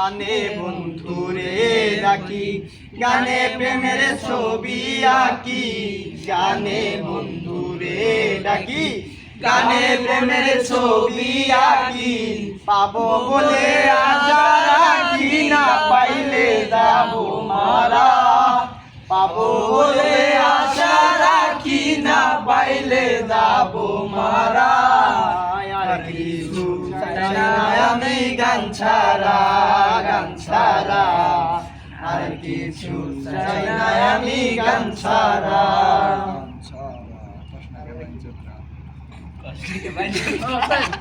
গানে বন্ধুরে ডাকি গানে প্রেমের ছবি আঁকি। গানে বন্ধুরে ডাকি গানে প্রেমের ছবি আঁকি। পাবো বলে আশা রাখি না পাইলে যাব মারা। পাবো বলে আশা রাখি না পাইলে যাব মারা। আর কিছু আমি গান ছাড়া। কিছু চাই না আমি গান ছাড়া। Oh,